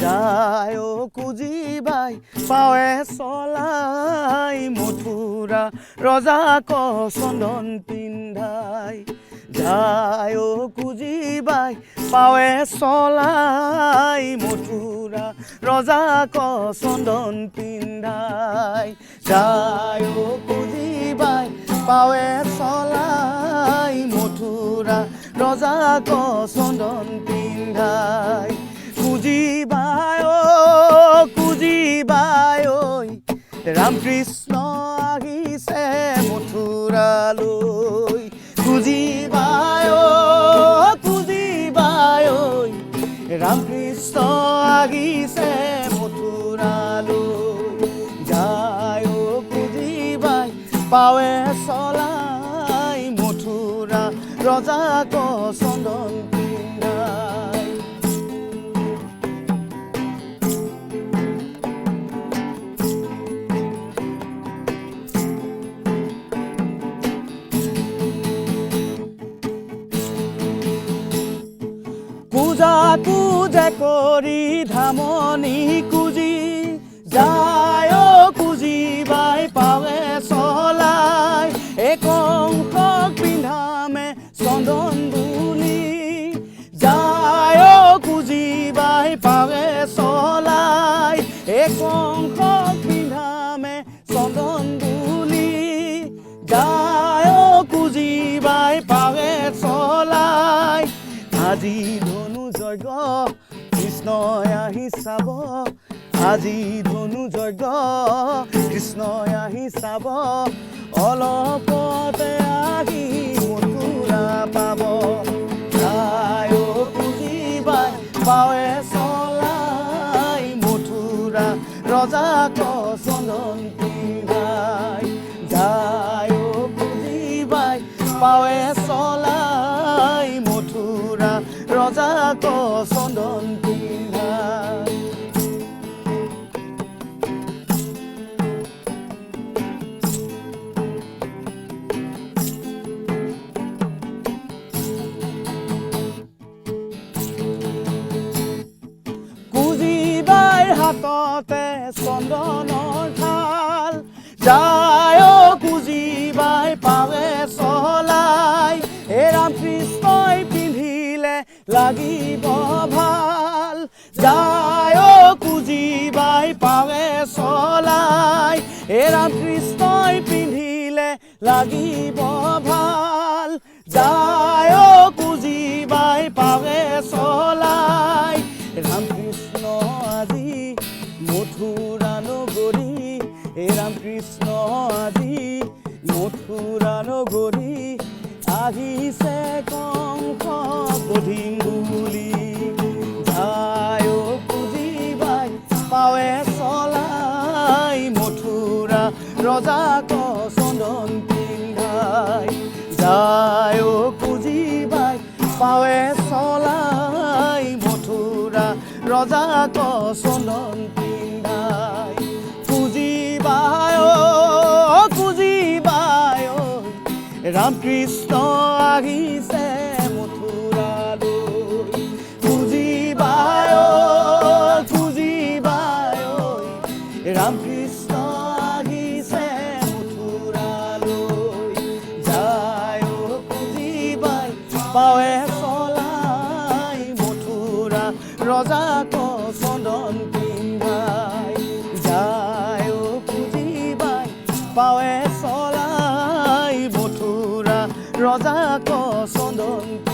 যায়, ও কুজিবাই পাৱে চলাই, মথুৰা ৰজাক চন্দন পিন্ধাই। যায়, ও কুজিবাই পাৱে চলাই, মথুৰা ৰজাক চন্দন পিন্ধাই। যায়, ও কুজিবাই পাৱে চলাই, মথুৰা ৰজাক চন্দন কুজিবাই ঐ ৰামকৃষ্ণ আহিছে মথুৰালৈ কুজিবাই ঐ কুজিবাই ঐ ৰামকৃষ্ণ আহিছে মথুৰালৈ যায় ও কুজিবাই পাৱে চলাই মথুৰা। ৰজাক চন্দন পূজা কৰি ধামনি কুজি যায় কুজি বাই পাৱে চলাই একংকক পিন্ধামে চন্দন বুলি যায় কুজি বাই পাৱে চলাই একংকক পিন্ধামে চন্দন বুলি যায় কুজি বাই পাৱে চলাই আজি ধনু যজ্ঞ কৃষ্ণই আহি চাব, আজি ধনু যজ্ঞ কৃষ্ণই আহি চাব, অলপতে আহি মথুৰা পাব। যায় ও পুজিবাই পাৱে চলাই মথুৰা ৰজাক চন্দন হাততে চন্দনৰ থাল যায় ও কুজিবাই পাৱে চলাই। হে ৰামকৃষ্ণই পিন্ধিলে লাগিব ভালো। যায় ও কুজিবাই পাৱে চলাই। হে ৰামকৃষ্ণই পিন্ধিলে লাগিব ভালো। যায় ও কুজিবাই পাৱে চলাই ৰামকৃষ্ণ আজি মথুৰা নগৰী হে ৰামকৃষ্ণ আজি। মথুৰা নগৰী আহিছে কংস বধিম বুলি যায় পুজিবাই, পাৱে চলাই মথুৰা ৰজাক চন্দন পিন্ধাই। যায় পুজিবাই, পাৱে ৰজাক চন্দন পিন্ধাই পুজিবাই ঐ ৰামকৃষ্ণ আহিছে মথুৰালৈ পুজিবাই ঐ ৰামকৃষ্ণ আহিছে মথুৰালৈ যায় পুজিবাই পাৱে মথুৰা ৰজাক চন্দন পিন্ধাই যায় পুজিবাই পাৱে চলাই মথুৰা ৰজাক চন্দন পিন্ধাই